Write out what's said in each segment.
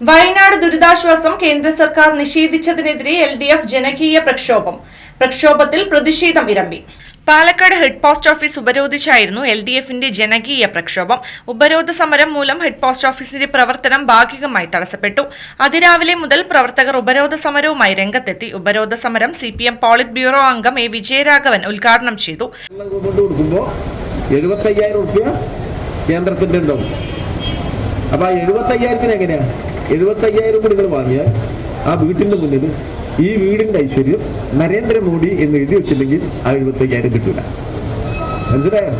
വയനാട് ദുരിതാശ്വാസം കേന്ദ്ര സർക്കാർ നിഷേധിച്ചതിനെതിരെ L D F ജനകീയ പ്രക്ഷോഭം. പ്രക്ഷോഭത്തിൽ പ്രതിഷേധം ഇരമ്പി. പാലക്കാട് ഹെഡ് പോസ്റ്റ് ഓഫീസ് ഉപരോധിച്ചായിരുന്നു എൽ ഡി എഫിന്റെ ജനകീയ പ്രക്ഷോഭം. ഉപരോധ സമരം മൂലം ഹെഡ് പോസ്റ്റ് ഓഫീസിന്റെ പ്രവർത്തനം ഭാഗികമായി തടസ്സപ്പെട്ടു. അതിരാവിലെ മുതൽ പ്രവർത്തകർ ഉപരോധ സമരവുമായി രംഗത്തെത്തി. ഉപരോധ സമരം C P M polit bureau അംഗം എ വിജയരാഘവൻ ഉദ്ഘാടനം ചെയ്തു. കേന്ദ്രത്തിന്റെ ഉണ്ടാവും അപ്പൊ ആ എഴുപത്തയ്യായിരത്തിന് എങ്ങനെയാ എഴുപത്തയ്യായിരം കൂടി നിങ്ങൾ വാങ്ങിയാൽ ആ വീട്ടിന്റെ മുന്നിൽ ഈ വീടിന്റെ ഐശ്വര്യം നരേന്ദ്രമോദി എന്ന് എഴുതി വെച്ചില്ലെങ്കിൽ ആ എഴുപത്തയ്യായിരം കിട്ടില്ല മനസ്സിലായോ?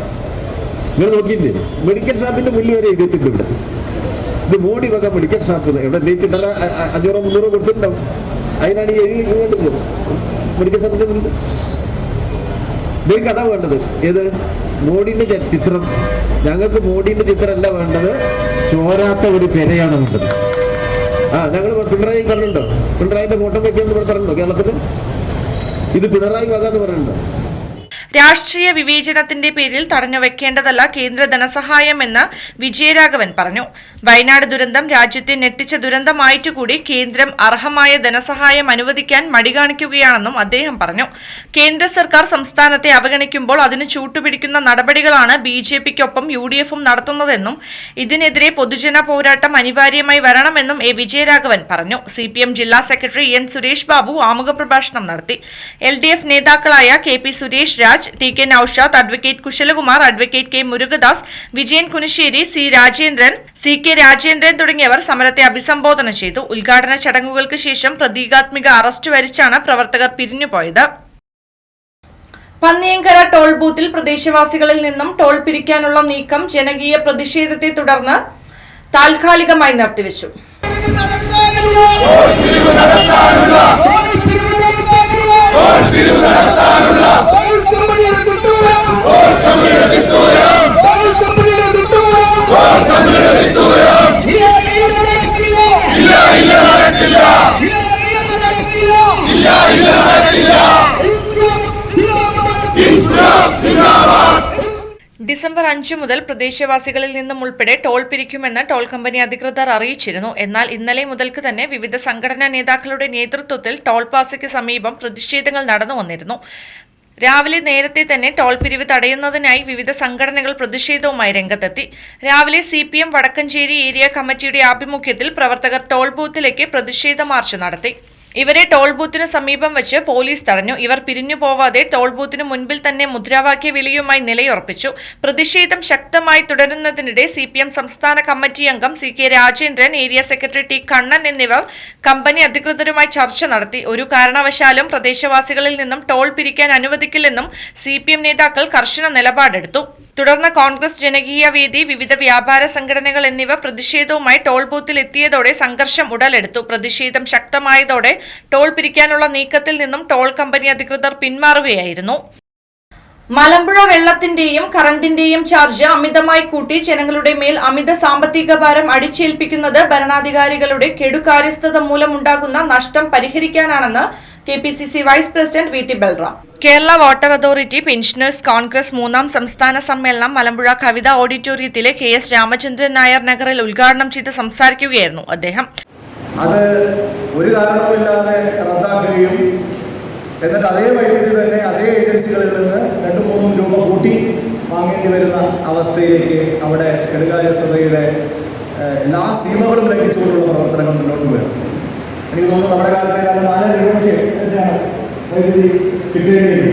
നിങ്ങൾ നോക്കിയില്ലേ? മെഡിക്കൽ ഷാപ്പിന്റെ മുന്നിൽ വരെ എഴുതി വെച്ചിട്ടുണ്ട് ഇവിടെ. ഇത് മോഡി വക മെഡിക്കൽ ഷാപ്പ് എവിടെ എത്തിയിട്ടുണ്ടല്ല അഞ്ഞൂറോ മുന്നൂറോ കൊടുത്തിട്ടുണ്ടാവും. അതിനാണ് ഈ എഴുതി ഇങ്ങോട്ട് മെഡിക്കൽ ഷാപ്പിന്റെ മുന്നിൽ. നിങ്ങൾക്ക് അതാ വേണ്ടത്. ഏത്? മോഡിന്റെ ചിത്രം. ഞങ്ങൾക്ക് മോഡിന്റെ ചിത്രം അല്ല വേണ്ടത്. ചോരാത്ത ഒരു പെരയാണ് വേണ്ടത്. ആ ഞങ്ങൾ പിണറായി കണ്ടുണ്ടോ പിണറായിന്റെ കൂട്ടം വെക്കാന്ന് ഇവിടെ പറഞ്ഞിട്ടുണ്ടോ കേരളത്തിൽ ഇത് പിണറായി വക എന്ന് പറയുന്നുണ്ടോ രാഷ്ട്രീയ വിവേചനത്തിന്റെ പേരിൽ തടഞ്ഞു വെക്കേണ്ടതല്ല കേന്ദ്ര ധനസഹായമെന്ന് വിജയരാഘവൻ പറഞ്ഞു. വയനാട് ദുരന്തം രാജ്യത്തെ ഞെട്ടിച്ച ദുരന്തമായിട്ടുകൂടി കേന്ദ്രം അർഹമായ ധനസഹായം അനുവദിക്കാൻ മടി കാണിക്കുകയാണെന്നും അദ്ദേഹം പറഞ്ഞു. കേന്ദ്ര സർക്കാർ സംസ്ഥാനത്തെ അവഗണിക്കുമ്പോൾ അതിന് ചൂട്ടുപിടിക്കുന്ന നടപടികളാണ് ബി ജെ പിക്കൊപ്പം യു ഡി എഫും നടത്തുന്നതെന്നും ഇതിനെതിരെ പൊതുജന പോരാട്ടം അനിവാര്യമായി വരണമെന്നും എ വിജയരാഘവൻ പറഞ്ഞു. സി പി എം ജില്ലാ സെക്രട്ടറി എൻ സുരേഷ് ബാബു ആമുഖ പ്രഭാഷണം നടത്തി. എൽ ഡി എഫ് നേതാക്കളായ K P Suresh Raj T K Noushad advocate Kushalakumar advocate K Murukadas Vijayan Kunissery C Rajendran C K Rajendran തുടങ്ങിയവർ സമരത്തെ അഭിസംബോധന ചെയ്തു. ഉദ്ഘാടന ചടങ്ങുകൾക്ക് ശേഷം പ്രതീകാത്മിക അറസ്റ്റ് വരിച്ചാണ് പ്രവർത്തകർ പിരിഞ്ഞുപോയത്. പന്നിയങ്കര ടോൾ ബൂത്തിൽ പ്രദേശവാസികളിൽ നിന്നും ടോൾ പിരിക്കാനുള്ള നീക്കം ജനകീയ പ്രതിഷേധത്തെ തുടർന്ന് താൽക്കാലികമായി നിർത്തിവെച്ചു. ഡിസംബർ അഞ്ചു മുതൽ പ്രദേശവാസികളിൽ നിന്നും ഉൾപ്പെടെ ടോൾ പിരിക്കുമെന്ന് ടോൾ കമ്പനി അധികൃതർ അറിയിച്ചിരുന്നു. എന്നാൽ ഇന്നലെ മുതൽക്ക് തന്നെ വിവിധ സംഘടനാ നേതാക്കളുടെ നേതൃത്വത്തിൽ ടോൾ പാസയ്ക്ക് സമീപം പ്രതിഷേധങ്ങൾ നടന്നു വന്നിരുന്നു രാവിലെ നേരത്തെ തന്നെ ടോൾ പിരിവ് തടയുന്നതിനായി വിവിധ സംഘടനകൾ പ്രതിഷേധവുമായി രംഗത്തെത്തി. രാവിലെ C P M Vadakkanchery area കമ്മിറ്റിയുടെ ആഭിമുഖ്യത്തിൽ പ്രവർത്തകർ ടോൾ ബൂത്തിലേക്ക് പ്രതിഷേധ മാർച്ച് നടത്തി. ഇവരെ ടോൾ ബൂത്തിനു സമീപം വെച്ച് പോലീസ് തടഞ്ഞു. ഇവർ പിരിഞ്ഞു പോവാതെ ടോൾ ബൂത്തിന് മുൻപിൽ തന്നെ മുദ്രാവാക്യ വിളിയുമായി നിലയുറപ്പിച്ചു. പ്രതിഷേധം ശക്തമായി തുടരുന്നതിനിടെ സി സംസ്ഥാന കമ്മിറ്റി അംഗം C K Rajendran area secretary T Kannan എന്നിവർ കമ്പനി അധികൃതരുമായി ചർച്ച നടത്തി. ഒരു കാരണവശാലും പ്രദേശവാസികളിൽ നിന്നും ടോൾ പിരിക്കാൻ അനുവദിക്കില്ലെന്നും സി നേതാക്കൾ കർശന നിലപാടെടുത്തു. തുടർന്ന് കോൺഗ്രസ് ജനകീയ വേദി വിവിധ വ്യാപാര സംഘടനകൾ എന്നിവ പ്രതിഷേധവുമായി ടോൾ ബൂത്തിൽ എത്തിയതോടെ സംഘർഷം ഉടലെടുത്തു. പ്രതിഷേധം ശക്തമായതോടെ ടോൾ പിരിക്കാനുള്ള നീക്കത്തിൽ നിന്നും ടോൾ കമ്പനി അധികൃതർ പിന്മാറുകയായിരുന്നു. മലമ്പുഴ വെള്ളത്തിന്റെയും കറണ്ടിന്റെയും ചാർജ് അമിതമായി കൂട്ടി ജനങ്ങളുടെ മേൽ അമിത സാമ്പത്തിക ഭാരം അടിച്ചേൽപ്പിക്കുന്നത് ഭരണാധികാരികളുടെ കെടുകാര്യസ്ഥത മൂലമുണ്ടാകുന്ന നഷ്ടം പരിഹരിക്കാനാണെന്ന് K P C C vice president V T Balram. Kerala water authority pensioners Congress മൂന്നാം സംസ്ഥാന സമ്മേളനം മലമ്പുഴ കവിത ഓഡിറ്റോറിയത്തിലെ കെ എസ് രാമചന്ദ്രൻ നായർ നഗറിൽ ഉദ്ഘാടനം ചെയ്ത് സംസാരിക്കുകയായിരുന്നു അദ്ദേഹം. അത് ഒരു കാരണവുമില്ലാതെ റദ്ദാക്കുകയും എന്നിട്ട് അതേ വൈദ്യുതി തന്നെ അതേ ഏജൻസികളിൽ നിന്ന് രണ്ടും മൂന്നും രൂപ കൂട്ടി വാങ്ങേണ്ടി വരുന്ന അവസ്ഥയിലേക്ക് നമ്മുടെ കെടുകാര്യസ്ഥതയുടെ എല്ലാ സീമകളും ലംഘിച്ചുകൊണ്ടുള്ള പ്രവർത്തനങ്ങൾ മുന്നോട്ട് വേണം എനിക്ക് തോന്നുന്നു നമ്മുടെ കാലത്ത് നാല് രൂപയ്ക്ക് തന്നെയാണ് വൈദ്യുതി കിട്ടേണ്ടിയത്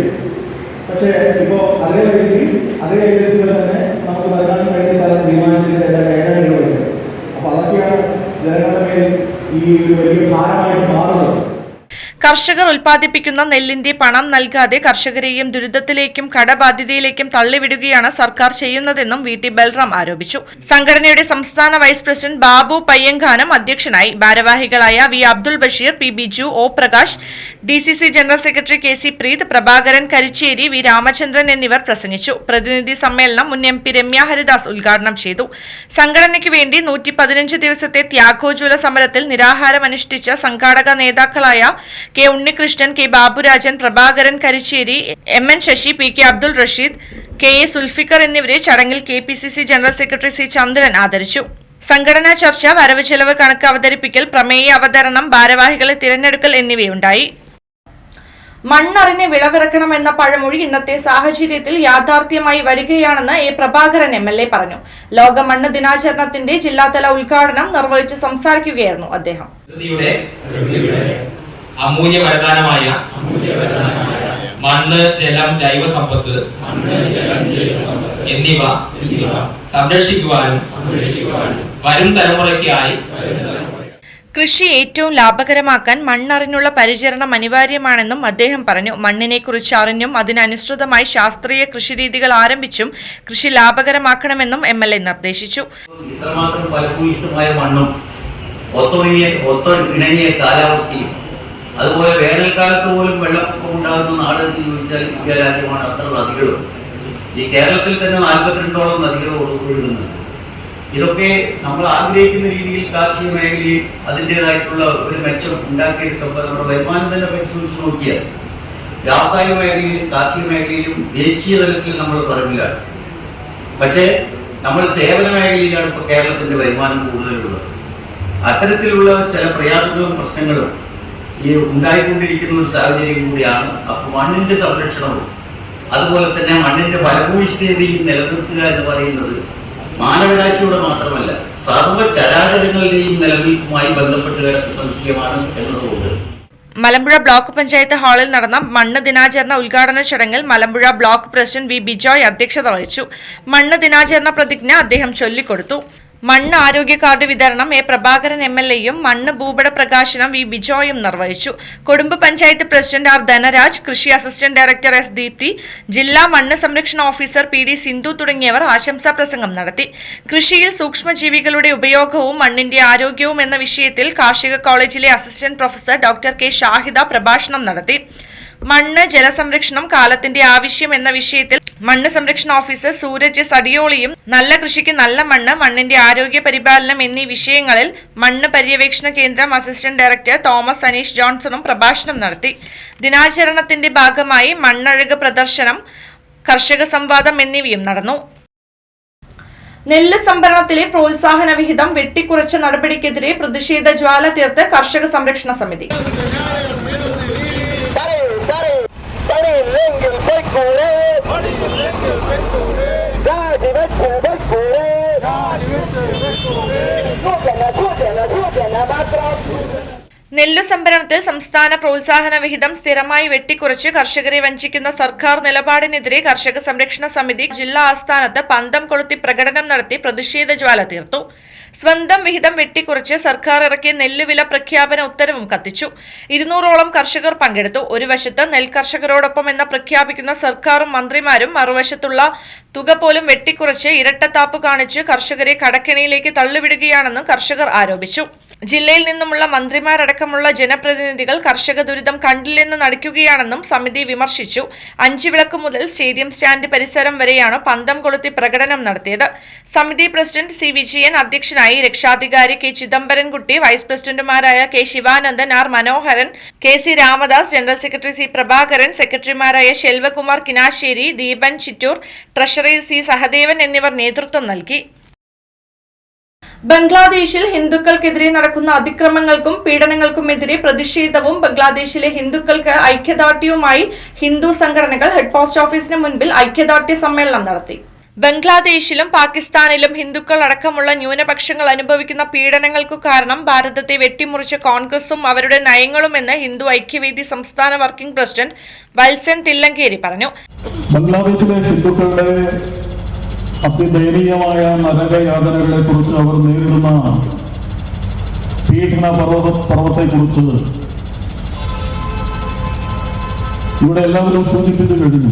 പക്ഷേ ഇപ്പോൾ അതേ വൈദ്യുതി അതേ ഏജൻസികൾ തന്നെ നമുക്ക് നൽകാൻ വേണ്ടി തരാൻ തീരുമാനിച്ചിട്ട് ഏഴര രൂപയുണ്ട് അപ്പോൾ അതൊക്കെയാണ് ജനങ്ങളുടെ മേൽ ഈ ഒരു വലിയ ഭാരമായിട്ട് മാറുന്നത്. കർഷകർ ഉൽപ്പാദിപ്പിക്കുന്ന നെല്ലിന്റെ പണം നൽകാതെ കർഷകരെയും ദുരിതത്തിലേക്കും കടബാധ്യതയിലേക്കും തള്ളിവിടുകയാണ് സർക്കാർ ചെയ്യുന്നതെന്നും വി ടി ബൽറാം ആരോപിച്ചു. സംഘടനയുടെ സംസ്ഥാന വൈസ് പ്രസിഡന്റ് ബാബു പയ്യങ്കാനം അധ്യക്ഷനായി ഭാരവാഹികളായ V Abdul Basheer P Biju O Prakash D C C general secretary K C Preeth Prabhakaran Karicheri V Ramachandran എന്നിവർ പ്രസംഗിച്ചു. പ്രതിനിധി സമ്മേളനം മുൻ എം പി രമ്യ ഹരിദാസ് ഉദ്ഘാടനം ചെയ്തു. സംഘടനയ്ക്ക് വേണ്ടി നൂറ്റി പതിനഞ്ച് ദിവസത്തെ ത്യാഗോജ്വല സമരത്തിൽ നിരാഹാരമനുഷ്ഠിച്ച സംഘാടക നേതാക്കളായ K Unnikrishnan K Baburajan Prabhakaran Karicheri M N Sasi P K Abdul Rasheed K A Sulfikar എന്നിവരെ ചടങ്ങിൽ K P C C general secretary C Chandran ആദരിച്ചു. സംഘടനാ ചർച്ച വരവ് ചെലവ് കണക്ക് അവതരിപ്പിക്കൽ പ്രമേയ അവതരണം ഭാരവാഹികളെ തിരഞ്ഞെടുക്കൽ എന്നിവയുണ്ടായി. മണ്ണറിഞ്ഞ് വിളവിറക്കണമെന്ന പഴമൊഴി ഇന്നത്തെ സാഹചര്യത്തിൽ യാഥാർത്ഥ്യമായി വരികയാണെന്ന് A Prabhakaran M L A പറഞ്ഞു. ലോക മണ്ണ് ദിനാചരണത്തിന്റെ ജില്ലാതല ഉദ്ഘാടനം നിർവഹിച്ച് സംസാരിക്കുകയായിരുന്നു അദ്ദേഹം. അമൂല്യ വരദാനമായ മണ്ണ് ജലം ജൈവ സമ്പത്ത് എന്നിവ സംരക്ഷിക്കുവാനും വരും തലമുറയ്ക്കായി കൃഷി ഏറ്റവും ലാഭകരമാക്കാൻ മണ്ണറിഞ്ഞുള്ള പരിചരണം അനിവാര്യമാണെന്നും അദ്ദേഹം പറഞ്ഞു. മണ്ണിനെക്കുറിച്ച് അറിഞ്ഞും അതിനനുസൃതമായി ശാസ്ത്രീയ കൃഷിരീതികൾ ആരംഭിച്ചും കൃഷി ലാഭകരമാക്കണമെന്നും എം എൽ എ നിർദ്ദേശിച്ചു. ഇത്രമാത്രം ഫലഭൂയിഷ്ടമായ മണ്ണും ഒത്തൊണിങ്ങിയ ഒത്തൊണിങ്ങിയ കാലാവസ്ഥയും അതുപോലെ വേനൽക്കാലത്ത് പോലും വെള്ളപ്പൊക്കം ഉണ്ടാകുന്ന നാട് എന്ന് ചോദിച്ചാൽ ഇന്ത്യ രാജ്യമാണ് അത്ര നദികളും ഈ കേരളത്തിൽ തന്നെ നാൽപ്പത്തിരണ്ടോളം നദികൾ ഒഴുകുന്നുണ്ട്. ഇതൊക്കെ നമ്മൾ ആഗ്രഹിക്കുന്ന രീതിയിൽ കാർഷിക മേഖലയിൽ അതിന്റെതായിട്ടുള്ള ഒരു മെച്ചം ഉണ്ടാക്കിയെടുക്കുമ്പോൾ നമ്മുടെ വരുമാനം തന്നെ പരിശോധിച്ച് നോക്കിയാൽ വ്യാവസായിക മേഖലയിലും കാർഷിക മേഖലയിലും ദേശീയ തലത്തിൽ നമ്മൾ പറമ്പിലാണ് പക്ഷേ നമ്മൾ സേവന മേഖലയിലാണ് ഇപ്പോൾ കേരളത്തിന്റെ വരുമാനം കൂടുതലുള്ളത്. അത്തരത്തിലുള്ള ചില പ്രയാസങ്ങളും പ്രശ്നങ്ങളും ഈ ഉണ്ടായിക്കൊണ്ടിരിക്കുന്ന ഒരു സാഹചര്യം കൂടിയാണ് അപ്പൊ മണ്ണിന്റെ സംരക്ഷണവും. അതുപോലെ തന്നെ മണ്ണിന്റെ ഫലഭൂയിഷ്ഠതയും നിലനിർത്തുക എന്ന് പറയുന്നത് മാനവരാശിയുടെ മാത്രമല്ല സർവചരാചരങ്ങളുടെയും നിലനിൽപ്പുമായി ബന്ധപ്പെട്ട് കിടക്കുന്ന വിഷയമാണ് എന്നതുകൊണ്ട്. മലമ്പുഴ ബ്ലോക്ക് പഞ്ചായത്ത് ഹാളിൽ നടന്ന മണ്ണ് ദിനാചരണ ഉദ്ഘാടന ചടങ്ങിൽ Malampuzha block president V. Bijoy അധ്യക്ഷത വഹിച്ചു. മണ്ണ് ദിനാചരണ പ്രതിജ്ഞ അദ്ദേഹം ചൊല്ലിക്കൊടുത്തു. മണ്ണ് ആരോഗ്യ കാർഡ് വിതരണം എ പ്രഭാകരൻ എം എൽ എയും മണ്ണ് ഭൂപട പ്രകാശനം വി ബിജോയും നിർവഹിച്ചു. കുടുംബ പഞ്ചായത്ത് പ്രസിഡന്റ് ആർ ധനരാജ് കൃഷി അസിസ്റ്റന്റ് ഡയറക്ടർ എസ് ദീപ്തി ജില്ലാ മണ്ണ് സംരക്ഷണ ഓഫീസർ പി ഡി സിന്ധു തുടങ്ങിയവർ ആശംസാ പ്രസംഗം നടത്തി. കൃഷിയിൽ സൂക്ഷ്മജീവികളുടെ ഉപയോഗവും മണ്ണിന്റെ ആരോഗ്യവും എന്ന വിഷയത്തിൽ കാർഷിക കോളേജിലെ assistant professor doctor K. Shahida പ്രഭാഷണം നടത്തി. മണ്ണ് ജലസംരക്ഷണം കാലത്തിന്റെ ആവശ്യം എന്ന വിഷയത്തിൽ മണ്ണ് സംരക്ഷണ ഓഫീസർ സൂരജ് സടിയോളിയും നല്ല കൃഷിക്ക് നല്ല മണ്ണ് മണ്ണിന്റെ ആരോഗ്യ പരിപാലനം എന്നീ വിഷയങ്ങളിൽ മണ്ണ് പര്യവേക്ഷണ കേന്ദ്രം അസിസ്റ്റന്റ് ഡയറക്ടർ തോമസ് അനീഷ് ജോൺസണും പ്രഭാഷണം നടത്തി. ദിനാചരണത്തിന്റെ ഭാഗമായി മണ്ണഴക് പ്രദർശനം കർഷക സംവാദം എന്നിവയും നടന്നു. നെല്ല് സംഭരണത്തിലെ പ്രോത്സാഹന വിഹിതം വെട്ടിക്കുറച്ച നടപടിക്കെതിരെ പ്രതിഷേധ ജ്വാല തീർത്ത് കർഷക സംരക്ഷണ സമിതി. പടേ പടയില്ലെങ്കിൽ പൊയ്ക്കൂടെ രാജിവെച്ച് പൊയ്ക്കൂടെ സൂചന സൂചന സൂചന മാത്രം. നെല്ലു സംഭരണത്തിൽ സംസ്ഥാന പ്രോത്സാഹന വിഹിതം സ്ഥിരമായി വെട്ടിക്കുറച്ച് കർഷകരെ വഞ്ചിക്കുന്ന സർക്കാർ നിലപാടിനെതിരെ കർഷക സംരക്ഷണ സമിതി ജില്ലാ ആസ്ഥാനത്ത് പന്തം കൊളുത്തി പ്രകടനം നടത്തി പ്രതിഷേധ ജ്വാല തീർത്തു. സ്വന്തം വിഹിതം വെട്ടിക്കുറച്ച് സർക്കാർ ഇറക്കിയ നെല്ലുവില പ്രഖ്യാപന ഉത്തരവും കത്തിച്ചു. ഇരുന്നൂറോളം കർഷകർ പങ്കെടുത്തു. ഒരു വശത്ത് നെൽ കർഷകരോടൊപ്പം എന്ന് പ്രഖ്യാപിക്കുന്ന സർക്കാരും മന്ത്രിമാരും മറുവശത്തുള്ള തുക പോലും വെട്ടിക്കുറച്ച് ഇരട്ടത്താപ്പ് കാണിച്ച് കർഷകരെ കടക്കെണിയിലേക്ക് തള്ളിവിടുകയാണെന്നും കർഷകർ ആരോപിച്ചു. ജില്ലയിൽ നിന്നുമുള്ള മന്ത്രിമാരടക്കമുള്ള ജനപ്രതിനിധികൾ കർഷക ദുരിതം കണ്ടില്ലെന്ന് നടിക്കുകയാണെന്നും സമിതി വിമർശിച്ചു. അഞ്ചു വിളക്ക് മുതൽ സ്റ്റേഡിയം സ്റ്റാൻഡ് പരിസരം വരെയാണ് പന്തം കൊളുത്തി പ്രകടനം നടത്തിയത്. സമിതി പ്രസിഡന്റ് സി വിജയൻ അധ്യക്ഷനായി രക്ഷാധികാരി കെ ചിദംബരൻകുട്ടി വൈസ് പ്രസിഡന്റുമാരായ K Sivanandan R Manoharan K C Ramadas general secretary C Prabhakaran സെക്രട്ടറിമാരായ ശെൽവകുമാർ കിനാശ്ശേരി ദീപൻ ചിറ്റൂർ ട്രഷറി സി സഹദേവൻ എന്നിവർ നേതൃത്വം നൽകി. ബംഗ്ലാദേശിൽ ഹിന്ദുക്കൾക്കെതിരെ നടക്കുന്ന അതിക്രമങ്ങൾക്കും പീഡനങ്ങൾക്കുമെതിരെ പ്രതിഷേധവും ബംഗ്ലാദേശിലെ ഹിന്ദുക്കൾക്ക് ഐക്യദാർഢ്യവുമായി ഹിന്ദു സംഘടനകൾ ഹെഡ് പോസ്റ്റ് ഓഫീസിന് മുൻപിൽ ഐക്യദാർഢ്യ സമ്മേളനം നടത്തി. ബംഗ്ലാദേശിലും പാകിസ്ഥാനിലും ഹിന്ദുക്കൾ അടക്കമുള്ള ന്യൂനപക്ഷങ്ങൾ അനുഭവിക്കുന്ന പീഡനങ്ങൾക്കു കാരണം ഭാരതത്തെ വെട്ടിമുറിച്ച കോൺഗ്രസും അവരുടെ നയങ്ങളുമെന്ന് ഹിന്ദു ഐക്യവേദി സംസ്ഥാന വർക്കിംഗ് പ്രസിഡന്റ് വത്സൻ തില്ലങ്കേരി പറഞ്ഞു. ബംഗ്ലാദേശിലെ ഹിന്ദുക്കളുടെ അതിദയനീയമായ നരകയാതനകളെ കുറിച്ച് അവർ നേരിടുന്ന പീഡന പർവത പർവത്തെ കുറിച്ച് ഇവിടെ എല്ലാവരും സൂചിപ്പിച്ചു കഴിഞ്ഞു.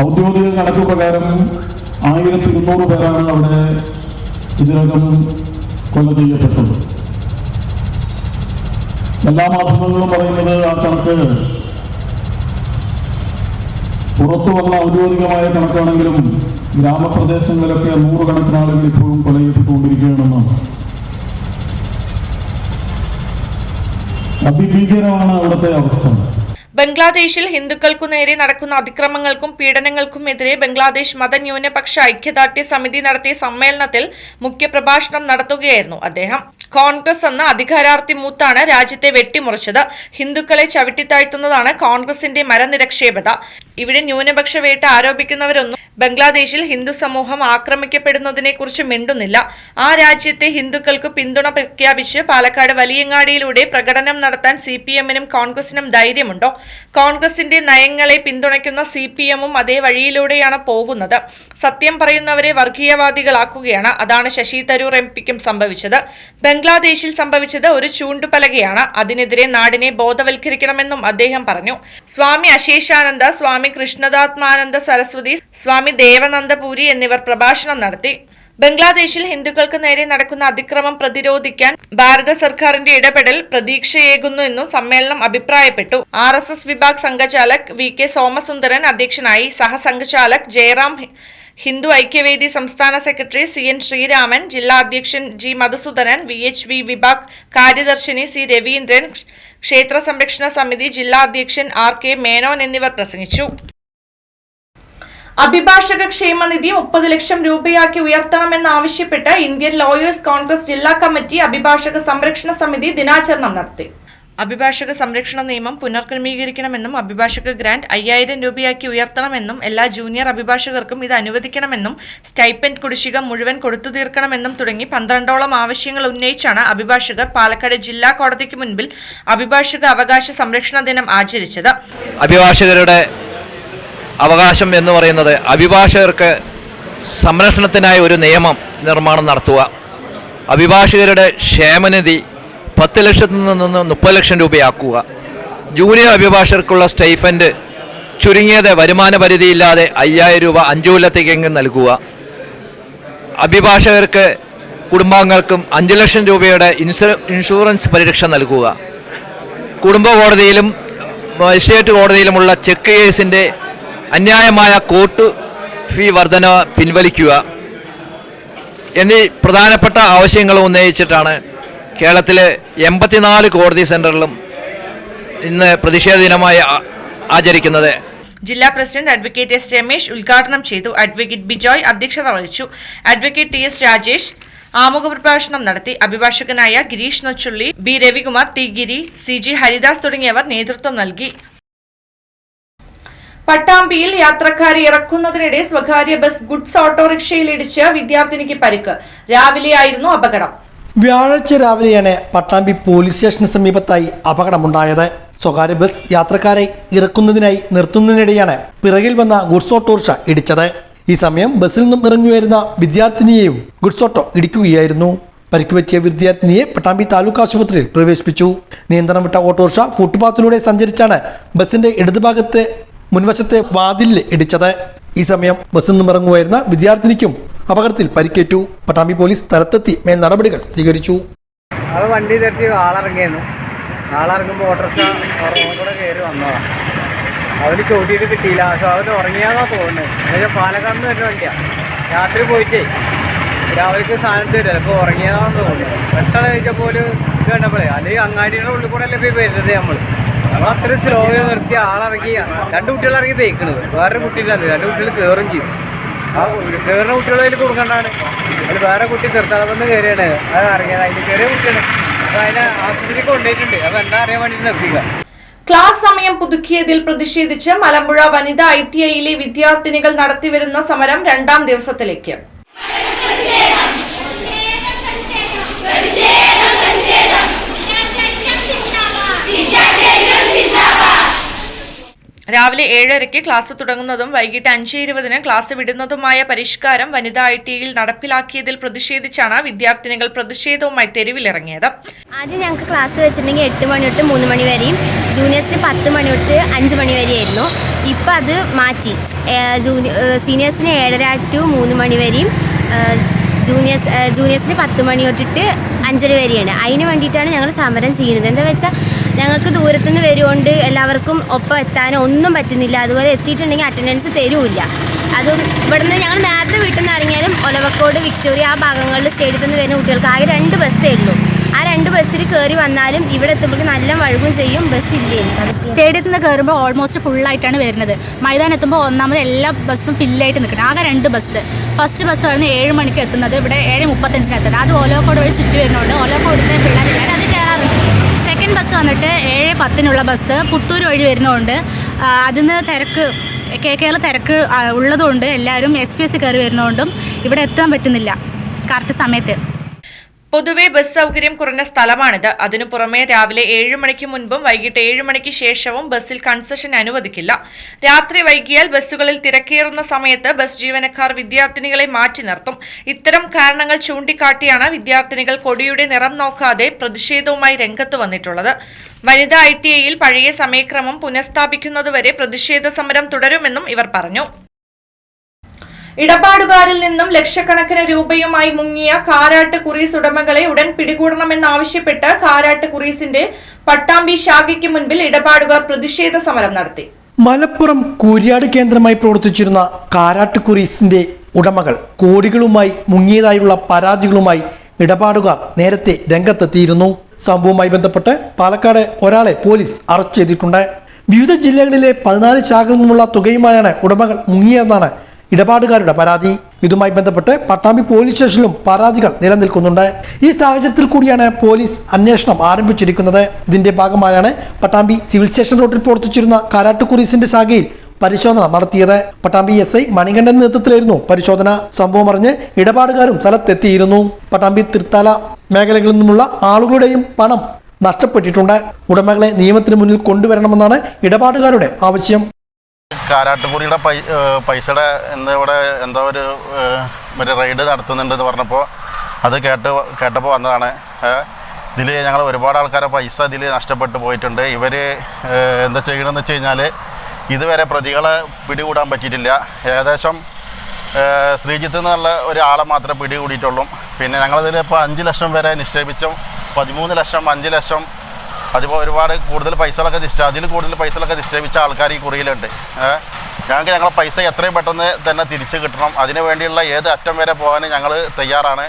ഔദ്യോഗിക കണക്ക് പ്രകാരം ആയിരത്തി ഇരുന്നൂറ് പേരാണ് അവിടെ ഇതിനകം കൊല ചെയ്യപ്പെട്ടത്. എല്ലാ മാധ്യമങ്ങളും പറയുന്നത് ആ കണക്ക് പുറത്തു വന്ന ഔദ്യോഗികമായ കണക്കാണെങ്കിലും ഗ്രാമപ്രദേശങ്ങളിലൊക്കെ നൂറുകണക്കിന് ആളുകൾ ഇപ്പോഴും കൊലയിട്ടുകൊണ്ടിരിക്കുകയാണെന്ന് അതിഭീകരമാണ് അവിടുത്തെ അവസ്ഥ. ബംഗ്ലാദേശിൽ ഹിന്ദുക്കൾക്കു നേരെ നടക്കുന്ന അതിക്രമങ്ങൾക്കും പീഡനങ്ങൾക്കും എതിരെ ബംഗ്ലാദേശ് മതന്യൂനപക്ഷ ഐക്യദാർഢ്യ സമിതി നടത്തിയ സമ്മേളനത്തിൽ മുഖ്യപ്രഭാഷണം നടത്തുകയായിരുന്നു അദ്ദേഹം. കോൺഗ്രസ് എന്ന അധികാരാർത്ഥി മൂത്താണ് രാജ്യത്തെ വെട്ടിമുറിച്ചത്. ഹിന്ദുക്കളെ ചവിട്ടിത്താഴ്ത്തുന്നതാണ് കോൺഗ്രസിന്റെ മരനിരക്ഷേപത. ഇവിടെ ന്യൂനപക്ഷ വേട്ട ആരോപിക്കുന്നവരൊന്നും ബംഗ്ലാദേശിൽ ഹിന്ദു സമൂഹം ആക്രമിക്കപ്പെടുന്നതിനെ കുറിച്ച് മിണ്ടുന്നില്ല. ആ രാജ്യത്തെ ഹിന്ദുക്കൾക്ക് പിന്തുണ പ്രഖ്യാപിച്ച് പാലക്കാട് വലിയങ്ങാടിയിലൂടെ പ്രകടനം നടത്താൻ സി പി എമ്മിനും കോൺഗ്രസിനും ധൈര്യമുണ്ടോ? കോൺഗ്രസിന്റെ നയങ്ങളെ പിന്തുണയ്ക്കുന്ന സി പി എമ്മും അതേ വഴിയിലൂടെയാണ് പോകുന്നത്. സത്യം പറയുന്നവരെ വർഗീയവാദികളാക്കുകയാണ്. അതാണ് ശശി തരൂർ എം പിക്കും സംഭവിച്ചത്. ബംഗ്ലാദേശിൽ സംഭവിച്ചത് ഒരു ചൂണ്ടുപലകയാണ്. അതിനെതിരെ നാടിനെ ബോധവൽക്കരിക്കണമെന്നും അദ്ദേഹം പറഞ്ഞു. സ്വാമി അശേഷാനന്ദ സ്വാമി കൃഷ്ണദാത്മാനന്ദ സരസ്വതി സ്വാമി ദേവനന്ദപുരി എന്നിവർ പ്രഭാഷണം നടത്തി. ബംഗ്ലാദേശിൽ ഹിന്ദുക്കൾക്ക് നേരെ നടക്കുന്ന അതിക്രമം പ്രതിരോധിക്കാൻ ഭാരത സർക്കാരിന്റെ ഇടപെടൽ പ്രതീക്ഷയേകുന്നു എന്നും സമ്മേളനം അഭിപ്രായപ്പെട്ടു. ആർ എസ് എസ് വിഭാഗ് സംഘചാലക് വി കെ സോമസുന്ദരൻ അധ്യക്ഷനായി സഹസംഘചാലക് ജയറാം ഹിന്ദു ഐക്യവേദി സംസ്ഥാന സെക്രട്ടറി സി എൻ ശ്രീരാമൻ ജില്ലാ അധ്യക്ഷൻ G Madhusoodanan V H P വിഭാഗ് കാര്യദർശിനി സി രവീന്ദ്രൻ ക്ഷേത്ര സംരക്ഷണ സമിതി ജില്ലാ അധ്യക്ഷൻ ആർ കെ മേനോൻ എന്നിവർ പ്രസംഗിച്ചു. അഭിഭാഷക ക്ഷേമനിധി മുപ്പത് ലക്ഷം രൂപയാക്കി ഉയർത്തണമെന്നാവശ്യപ്പെട്ട് ഇന്ത്യൻ ലോയേഴ്സ് കോൺഗ്രസ് ജില്ലാ കമ്മിറ്റി അഭിഭാഷക സംരക്ഷണ സമിതി ദിനാചരണം നടത്തി. അഭിഭാഷക സംരക്ഷണ നിയമം പുനർക്രമീകരിക്കണമെന്നും അഭിഭാഷക ഗ്രാന്റ് അയ്യായിരം രൂപയാക്കി ഉയർത്തണമെന്നും എല്ലാ ജൂനിയർ അഭിഭാഷകർക്കും ഇത് അനുവദിക്കണമെന്നും സ്റ്റൈപ്പൻഡ് കുടിശ്ശിക മുഴുവൻ കൊടുത്തു തീർക്കണമെന്നും തുടങ്ങി പന്ത്രണ്ടോളം ആവശ്യങ്ങൾ ഉന്നയിച്ചാണ് അഭിഭാഷകർ പാലക്കാട് ജില്ലാ കോടതിക്ക് മുൻപിൽ അഭിഭാഷക അവകാശ സംരക്ഷണ ദിനം ആചരിച്ചത്. അഭിഭാഷകരുടെ അവകാശം എന്ന് പറയുന്നത് അഭിഭാഷകർക്ക് സംരക്ഷണത്തിനായി ഒരു നിയമം നിർമ്മാണം നടത്തുക. അഭിഭാഷകരുടെ ക്ഷേമനിധി പത്ത് ലക്ഷത്തിൽ നിന്ന് മുപ്പത് ലക്ഷം രൂപയാക്കുക. ജൂനിയർ അഭിഭാഷകർക്കുള്ള സ്റ്റൈഫൻഡ് ചുരുങ്ങിയത് വരുമാന പരിധിയില്ലാതെ അയ്യായിരം രൂപ അഞ്ചു കൊല്ലത്തേക്കെങ്കിലും നൽകുക. അഭിഭാഷകർക്ക് കുടുംബാംഗങ്ങൾക്കും അഞ്ച് ലക്ഷം രൂപയുടെ ഇൻഷു ഇൻഷുറൻസ് പരിരക്ഷ നൽകുക. കുടുംബ കോടതിയിലും മജിസ്ട്രേറ്റ് കോടതിയിലുമുള്ള ചെക്ക് കേസിന്റെ അന്യായമായ കോർട്ട് ഫീ വർധന പിൻവലിക്കുക എന്നീ പ്രധാനപ്പെട്ട ആവശ്യങ്ങൾ ഉന്നയിച്ചിട്ടാണ് കേരളത്തിലെ എൺപത്തിനാല് കോടതി സെന്ററിലും ഇന്ന് പ്രതിഷേധ ദിനമായി ആചരിക്കുന്നത്. ജില്ലാ പ്രസിഡന്റ് അഡ്വക്കേറ്റ് എസ് രമേശ് ഉദ്ഘാടനം ചെയ്തു. അഡ്വക്കേറ്റ് ബിജോയ് അധ്യക്ഷത വഹിച്ചു. അഡ്വക്കേറ്റ് ടി എസ് രാജേഷ് ആമുഖ പ്രഭാഷണം നടത്തി. അഭിഭാഷകനായ Girish Nachulli B Ravikumar T Giri C G Haridas തുടങ്ങിയവർ നേതൃത്വം നൽകി. പട്ടാമ്പിയിൽ യാത്രക്കാരെ ഇറക്കുന്നതിനിടെ സ്വകാര്യ ബസ് ഗുഡ്സ് ഓട്ടോറിക്ഷയിൽ ഇടിച്ച് വിദ്യാർത്ഥിനിക്ക് പരിക്ക്. രാവിലെയായിരുന്നു അപകടം. വ്യാഴാഴ്ച രാവിലെയാണ് പട്ടാമ്പി പോലീസ് സ്റ്റേഷന് സമീപത്തായി അപകടമുണ്ടായത്. സ്വകാര്യ ബസ് യാത്രക്കാരെ ഇറക്കുന്നതിനായി നിർത്തുന്നതിനിടെയാണ് പിറകിൽ വന്ന ഗുഡ്സ് ഓട്ടോറിക്ഷ ഇടിച്ചത്. ഈ സമയം ബസ്സിൽ നിന്നും ഇറങ്ങി വരുന്ന വിദ്യാർത്ഥിനിയെയും ഗുഡ്സ് ഓട്ടോ ഇടിക്കുകയായിരുന്നു. പരിക്കുപറ്റിയ വിദ്യാർത്ഥിനിയെ പട്ടാമ്പി താലൂക്ക് ആശുപത്രിയിൽ പ്രവേശിപ്പിച്ചു. നിയന്ത്രണം വിട്ട ഓട്ടോറിക്ഷ ഫുട്പാത്തിലൂടെ സഞ്ചരിച്ചാണ് ബസിന്റെ ഇടതുഭാഗത്തെ മുൻവശത്തെ വാതിലിൽ ഇടിച്ചത്. ഈ സമയം ബസ്സിൽ നിന്നും ഇറങ്ങുമായിരുന്ന വിദ്യാർത്ഥിനിക്കും അപകടത്തിൽ പരിക്കേറ്റു. പട്ടാമ്പി പോലീസ് സ്ഥലത്തെത്തി മേൽ നടപടികൾ സ്വീകരിച്ചു. അത് വണ്ടി തരത്തി ആളിറങ്ങിയായിരുന്നു ആളിറങ്ങുമ്പോൾ ഓട്ടോറിക്ഷ കൂടെ കയറി വന്നതാണ് അവന് ചോട്ടിയിട്ട് കിട്ടിയില്ല. പക്ഷെ അവർ ഉറങ്ങിയാന്നാ തോന്നുന്നത് എന്നുവെച്ചാൽ പാലക്കാട് നിന്ന് വരുന്ന വണ്ടിയാണ് രാത്രി പോയിട്ടേ രാവിലേക്ക് സാധനം തരില്ല ചിലപ്പോൾ ഉറങ്ങിയതാണെന്ന് തോന്നുന്നു. പെട്ടെന്ന് കഴിച്ചപ്പോൾ ഇത് കണ്ടപ്പോഴേ അല്ലെങ്കിൽ അങ്ങാടിയുടെ ഉള്ളിൽ കൂടെ അല്ലേ പോയി വരുന്നത് നമ്മൾ നമ്മൾ അത്രയും സ്ലോ നിർത്തി ആളിറങ്ങി. രണ്ട് കുട്ടികൾ ഇറങ്ങി തേക്കണത്. വേറെ കുട്ടിയിലാണ് രണ്ട് കുട്ടികൾ കയറും ചെയ്തു ആ കയറുന്ന കുട്ടികളെ അതിൽ അതിൽ വേറെ കുട്ടി ചെറുത്തളവെന്ന് കയറിയാണ്. അത് ഇറങ്ങിയത്. അതിൽ ചെറിയ കുട്ടിയാണ്. അപ്പോൾ അതിനെ ആശുപത്രി കൊണ്ടുപോയിട്ടുണ്ട്. അപ്പോൾ എന്താ അറിയാൻ വേണ്ടി നിർത്തിക്കുക ക്ലാസ് സമയം പുതുക്കിയതിൽ പ്രതിഷേധിച്ച് മലമ്പുഴ വനിതാ ഐ ടി ഐയിലെ വിദ്യാർത്ഥിനികൾ നടത്തിവരുന്ന സമരം രണ്ടാം ദിവസത്തിലേക്ക്. രാവിലെ ഏഴരയ്ക്ക് ക്ലാസ് തുടങ്ങുന്നതും വൈകിട്ട് അഞ്ച് ഇരുപതിന് ക്ലാസ് വിടുന്നതുമായ പരിഷ്കാരം വനിതാ ഐ ടി ഐയിൽ നടപ്പിലാക്കിയതിൽ പ്രതിഷേധിച്ചാണ് വിദ്യാർത്ഥിനികൾ പ്രതിഷേധവുമായി തെരുവിലിറങ്ങിയത്. ആദ്യം ഞങ്ങൾക്ക് ക്ലാസ് വെച്ചിട്ടുണ്ടെങ്കിൽ എട്ട് മണി തൊട്ട് മൂന്ന് മണി വരെയും ജൂനിയേഴ്സിന് പത്ത് മണി തൊട്ട് അഞ്ച് മണി വരെയായിരുന്നു. ഇപ്പം അത് മാറ്റി. ജൂനി സീനിയേഴ്സിന് ഏഴര ടു മൂന്ന് മണി വരെയും ജൂനിയേഴ്സ് ജൂനിയേഴ്സിന് പത്ത് മണി തൊട്ടിട്ട് അഞ്ചര വരെയാണ്. അതിന് വേണ്ടിയിട്ടാണ് ഞങ്ങൾ സമരം ചെയ്യുന്നത്. എന്താ വെച്ചാൽ ഞങ്ങൾക്ക് ദൂരത്തുനിന്ന് വരുകൊണ്ട് എല്ലാവർക്കും ഒപ്പം എത്താനോ ഒന്നും പറ്റുന്നില്ല. അതുപോലെ എത്തിയിട്ടുണ്ടെങ്കിൽ അറ്റൻഡൻസ് തരുമില്ല അതും ഇവിടുന്ന് ഞങ്ങൾ നേരത്തെ വീട്ടിൽ നിന്ന് ഇറങ്ങിയാലും ഒലവക്കോട് വിക്ടോറിയ ആ ഭാഗങ്ങളിൽ സ്റ്റേഡിയത്തിൽ നിന്ന് വരുന്ന കുട്ടികൾക്ക് ആകെ രണ്ട് ബസ്സേ ഉള്ളൂ. ആ രണ്ട് ബസ്സിൽ കയറി വന്നാലും ഇവിടെ എത്തുമ്പോൾ നല്ല വഴുകും ചെയ്യും. ബസ് ഇല്ലേ? സ്റ്റേഡിയത്തിൽ നിന്ന് കയറുമ്പോൾ ഓൾമോസ്റ്റ് ഫുള്ളായിട്ടാണ് വരുന്നത്. മൈതാനം എത്തുമ്പോൾ ഒന്നാമത് എല്ലാ ബസ്സും ഫില്ലായിട്ട് നിൽക്കണം. ആകെ രണ്ട് ബസ് ഫസ്റ്റ് ബസ് ആണ് ഏഴ് മണിക്ക് എത്തുന്നത്. ഇവിടെ ഏഴ് മുപ്പത്തഞ്ചിന് എത്തുന്നത്. അത് ഓലോക്കോട് വഴി ചുറ്റി വരുന്നുണ്ട് ഓലോക്കോടിലെ പിള്ളേരെല്ലാവരും അത് ബസ് വന്നിട്ട് ഏഴ് പത്തിനുള്ള ബസ് പുത്തൂർ വഴി വരുന്നതുകൊണ്ട് അതിന് തിരക്ക് കെ കെയിൽ തിരക്ക് ഉള്ളതുകൊണ്ട് എല്ലാവരും എസ് പി എസ് കയറി വരുന്നതുകൊണ്ടും ഇവിടെ എത്താൻ പറ്റുന്നില്ല. കറക്റ്റ് സമയത്ത്. പൊതുവെ ബസ് സൗകര്യം കുറഞ്ഞ സ്ഥലമാണിത്. അതിനു പുറമെ രാവിലെ ഏഴ് മണിക്ക് മുൻപും വൈകിട്ട് ഏഴ് മണിക്ക് ശേഷവും ബസ്സിൽ കൺസെഷൻ അനുവദിക്കില്ല. രാത്രി വൈകിയാൽ ബസ്സുകളിൽ തിരക്കേറുന്ന സമയത്ത് ബസ് ജീവനക്കാർ വിദ്യാർത്ഥിനികളെ മാറ്റി നിർത്തും. ഇത്തരം കാരണങ്ങൾ ചൂണ്ടിക്കാട്ടിയാണ് വിദ്യാർത്ഥിനികൾ കൊടിയുടെ നിറം നോക്കാതെ പ്രതിഷേധവുമായി രംഗത്ത് വന്നിട്ടുള്ളത്. വനിതാ ഐ പഴയ സമയക്രമം പുനഃസ്ഥാപിക്കുന്നതുവരെ പ്രതിഷേധ സമരം തുടരുമെന്നും ഇവർ പറഞ്ഞു. ഇടപാടുകാരിൽ നിന്നും ലക്ഷക്കണക്കിന് രൂപയുമായി മുങ്ങിയ കാരാട്ട് കുറീസ് ഉടമകളെ ഉടൻ പിടികൂടണമെന്നാവശ്യപ്പെട്ട് കാരാട്ട് കുറീസിന്റെ പട്ടാമ്പി ശാഖയ്ക്ക് മുൻപിൽ ഇടപാടുകാർ പ്രതിഷേധ സമരം നടത്തി. മലപ്പുറം കൂരിയാട് കേന്ദ്രമായി പ്രവർത്തിച്ചിരുന്ന കാരാട്ട് കുറീസിന്റെ ഉടമകൾ കോടികളുമായി മുങ്ങിയതായുള്ള പരാതികളുമായി ഇടപാടുകാർ നേരത്തെ രംഗത്തെത്തിയിരുന്നു. സംഭവവുമായി ബന്ധപ്പെട്ട് പാലക്കാട് ഒരാളെ പോലീസ് അറസ്റ്റ് ചെയ്തിട്ടുണ്ട്. വിവിധ ജില്ലകളിലെ പതിനാല് ശാഖകളിൽ നിന്നുള്ള തുകയുമായാണ് ഉടമകൾ മുങ്ങിയതെന്നാണ് ഇടപാടുകാരുടെ പരാതി. ഇതുമായി ബന്ധപ്പെട്ട് പട്ടാമ്പി പോലീസ് സ്റ്റേഷനിലും പരാതികൾ നിലനിൽക്കുന്നുണ്ട്. ഈ സാഹചര്യത്തിൽ കൂടിയാണ് പോലീസ് അന്വേഷണം ആരംഭിച്ചിരിക്കുന്നത്. ഇതിന്റെ ഭാഗമായാണ് പട്ടാമ്പി സിവിൽ സ്റ്റേഷൻ റോഡിൽ പ്രവർത്തിച്ചിരുന്ന കാരാട്ടുകുറീസിന്റെ ശാഖയിൽ പരിശോധന നടത്തിയത്. പട്ടാമ്പി എസ് ഐ മണികണ്ഠൻ നേതൃത്വത്തിലായിരുന്നു പരിശോധന. സംഭവം അറിഞ്ഞ് ഇടപാടുകാരും സ്ഥലത്തെത്തിയിരുന്നു. പട്ടാമ്പി തൃത്താല മേഖലകളിൽ നിന്നുമുള്ള ആളുകളുടെയും പണം നഷ്ടപ്പെട്ടിട്ടുണ്ട്. ഉടമകളെ നിയമത്തിന് മുന്നിൽ കൊണ്ടുവരണമെന്നാണ് ഇടപാടുകാരുടെ ആവശ്യം. കാരാട്ടുകുടിയുടെ പൈ പൈസയുടെ എന്താ ഇവിടെ എന്തോ ഒരു ഒരു റൈഡ് നടത്തുന്നുണ്ടെന്ന് പറഞ്ഞപ്പോൾ അത് കേട്ട് കേട്ടപ്പോൾ വന്നതാണ്. ഇതിൽ ഞങ്ങൾ ഒരുപാട് ആൾക്കാരെ പൈസ ഇതിൽ നഷ്ടപ്പെട്ടു പോയിട്ടുണ്ട്. ഇവർ എന്താ ചെയ്യണമെന്ന് വെച്ച് കഴിഞ്ഞാൽ ഇതുവരെ പ്രതികളെ പിടികൂടാൻ പറ്റിയിട്ടില്ല. ഏകദേശം ശ്രീജിത്ത് എന്നുള്ള ഒരാളെ മാത്രമേ പിടികൂടിയിട്ടുള്ളൂ. പിന്നെ ഞങ്ങളിതിൽ ഇപ്പോൾ അഞ്ച് ലക്ഷം വരെ നിക്ഷേപിച്ചും പതിമൂന്ന് ലക്ഷം അഞ്ച് ലക്ഷം അതിപ്പോൾ ഒരുപാട് കൂടുതൽ പൈസകളൊക്കെ നിശ്ച അതിൽ കൂടുതൽ പൈസകളൊക്കെ നിക്ഷേപിച്ച ആൾക്കാർ ഈ കുറിയിലുണ്ട്. ഞങ്ങൾക്ക് ഞങ്ങളുടെ പൈസ എത്രയും പെട്ടെന്ന് തന്നെ തിരിച്ചു കിട്ടണം. അതിനു വേണ്ടിയുള്ള ഏത് അറ്റം വരെ പോകാൻ ഞങ്ങൾ തയ്യാറാണ്.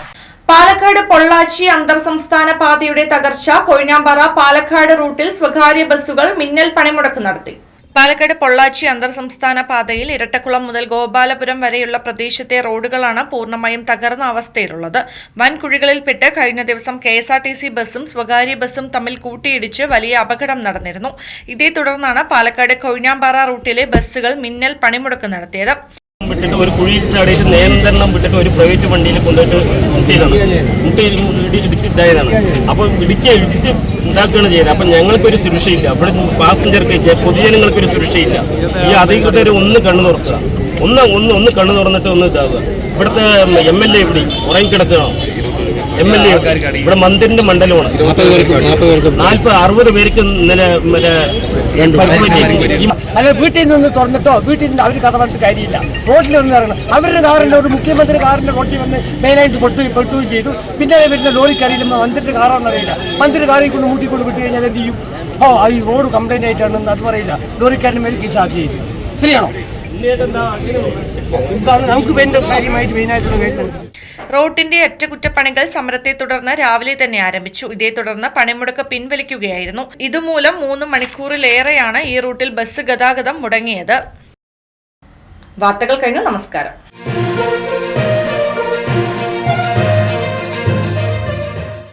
പാലക്കാട് പൊള്ളാച്ചി അന്തർ സംസ്ഥാന പാതയുടെ തകർച്ച കൊഴിഞ്ഞാമ്പാറ പാലക്കാട് റൂട്ടിൽ സ്വകാര്യ ബസ്സുകൾ മിന്നൽ പണിമുടക്ക് നടത്തി. പാലക്കാട് പൊള്ളാച്ചി അന്തർ സംസ്ഥാന പാതയിൽ ഇരട്ടക്കുളം മുതൽ ഗോപാലപുരം വരെയുള്ള പ്രദേശത്തെ റോഡുകളാണ് പൂർണമായും തകർന്ന അവസ്ഥയിലുള്ളത്. വൻ കുഴികളിൽപ്പെട്ട് കഴിഞ്ഞ ദിവസം കെ ബസ്സും സ്വകാര്യ ബസ്സും തമ്മിൽ കൂട്ടിയിടിച്ച് വലിയ അപകടം നടന്നിരുന്നു. ഇതേ തുടർന്നാണ് പാലക്കാട് കൊഴിഞ്ഞാമ്പാറ റൂട്ടിലെ ബസ്സുകൾ മിന്നൽ പണിമുടക്ക് നടത്തിയത്. വിട്ടിട്ട് ഒരു കുഴിയിൽ ചാടിയിട്ട് നിയന്ത്രണം വിട്ടിട്ട് ഒരു പ്രൈവറ്റ് വണ്ടിയിൽ കൊണ്ടുപോയിട്ട് മുട്ടിയതാണ് ഇടിച്ച് ഇടിച്ചിട്ടായതാണ് അപ്പം ഇടിക്കുക ഇടിച്ച് ഉണ്ടാക്കുകയാണ് ചെയ്യുന്നത്. അപ്പം ഞങ്ങൾക്കൊരു സുരക്ഷയില്ല. അവിടെ പാസഞ്ചർക്ക് പൊതുജനങ്ങൾക്കൊരു സുരക്ഷയില്ല. ഈ അധികൃതർ ഒന്ന് കണ്ണു തുറക്കുക. ഒന്ന് ഒന്ന് ഒന്ന് കണ്ണു തുറന്നിട്ട് ഒന്ന് ഇതാവുക. ഇവിടുത്തെ എം എൽ എ ഇവിടെ ഉറങ്ങിക്കിടക്കണം എം എൽ എ ഇവിടെ. മന്ദിരിന്റെ മണ്ഡലമാണ്. നാൽപ്പത് അറുപത് പേർക്ക് ഇന്നലെ അല്ല വീട്ടിൽ നിന്ന് തുറന്നിട്ടോ? വീട്ടിൽ നിന്ന് അവർ കഥ പറഞ്ഞിട്ട് കാര്യമില്ല. റോഡിൽ ഒന്നും ഇറങ്ങണം അവരുടെ കാറിന്റെ ഒരു മുഖ്യമന്ത്രി കാറിന്റെ റോട്ടിൽ വന്ന് മെയിനായിട്ട് പൊട്ടുകയും പെട്ടുകയും ചെയ്തു. പിന്നെ വരുന്ന ലോറിക്കറിയില്ല മന്ത്രിയുടെ കാറാണെന്ന് അറിയില്ല. മന്ത്രിയുടെ കാറിൽ കൊണ്ട് കൂട്ടിക്കൊണ്ട് വിട്ടു കഴിഞ്ഞാൽ എന്ത് ചെയ്യും? ഓ ഈ റോഡ് കംപ്ലൈന്റ് ആയിട്ടാണെന്ന് അത് പറയില്ല. ലോറിക്കാരന്റെ മേൽ കേസ് ആദ്യം ചെയ്തു ശരിയാണോ? നമുക്ക് വേണ്ട കാര്യമായിട്ട് മെയിനായിട്ടുള്ള കാര്യം റോഡിന്റെ അറ്റകുറ്റപ്പണികൾ സമരത്തെ തുടർന്ന് രാവിലെ തന്നെ ആരംഭിച്ചു. ഇതേ തുടർന്ന് പണിമുടക്ക് പിൻവലിക്കുകയായിരുന്നു. ഇതുമൂലം മൂന്ന് മണിക്കൂറിലേറെയാണ് ഈ റൂട്ടിൽ ബസ് ഗതാഗതം മുടങ്ങിയത്. വാർത്തകൾ കഴിഞ്ഞു. നമസ്കാരം.